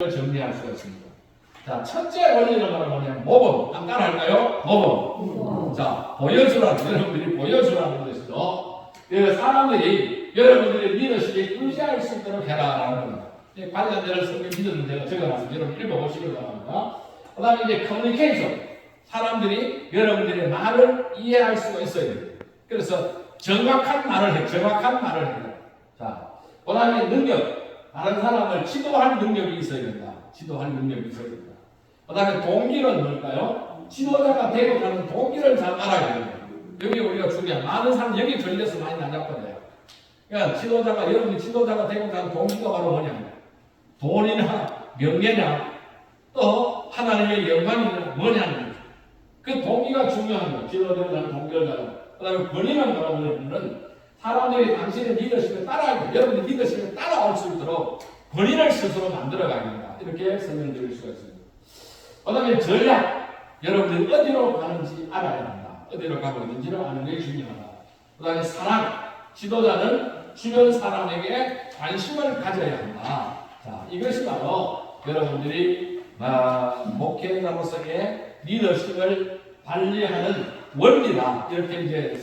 걸 정리할 수가 있습니다. 자, 첫째 원리는 뭐냐면 모범. 한번 따라할까요? 모범. 자, 보여주라는, 여러분들이 보여주라는 것이죠. 그 사람들이 여러분들의 리더십에 의지할 수 있도록 해라라는 겁니다. 이 관련된 성경 믿었는 제가 적어놨습니다. 여러분 읽어보시기 바랍니다. 그 다음에 이제 커뮤니케이션. 사람들이 여러분들의 말을 이해할 수가 있어야 돼요. 그래서 정확한 말을 해, 정확한 말을 해요. 자, 그 다음에 능력. 다른 사람을 지도할 능력이 있어야 된다. 지도할 능력이 있어야 된다. 그 다음에 동기는 뭘까요? 지도자가 되고 가는 동기를 잘 알아야 된다. 여기 우리가 중요한 많은 사람 여기 걸려서 많이 나갔거든요. 그러니까 지도자가 여러분이 지도자가 되고 가는 동기가 바로 뭐냐? 돈이나 명예냐 또 하나님의 영광이냐 뭐냐 그 동기가 중요한 거예요. 지도자는 동기를 가는. 그 다음에 권위는 뭐라고 하냐면 사람들이 당신의 리더십에 따라가고 여러분의 리더십에 따라올 수 있도록 권위를 스스로 만들어가야 된다. 이렇게 설명드릴 수가 있습니다. 그 다음에 전략. 여러분들이 어디로 가는지 알아야 한다. 어디로 가고 있는지를 아는 게 중요하다. 그 다음에 사랑. 지도자는 주변 사람에게 관심을 가져야 한다. 자, 이것이 바로 여러분들이 아, 목회자로서의 리더십을 관리하는 원리다. 이렇게 이제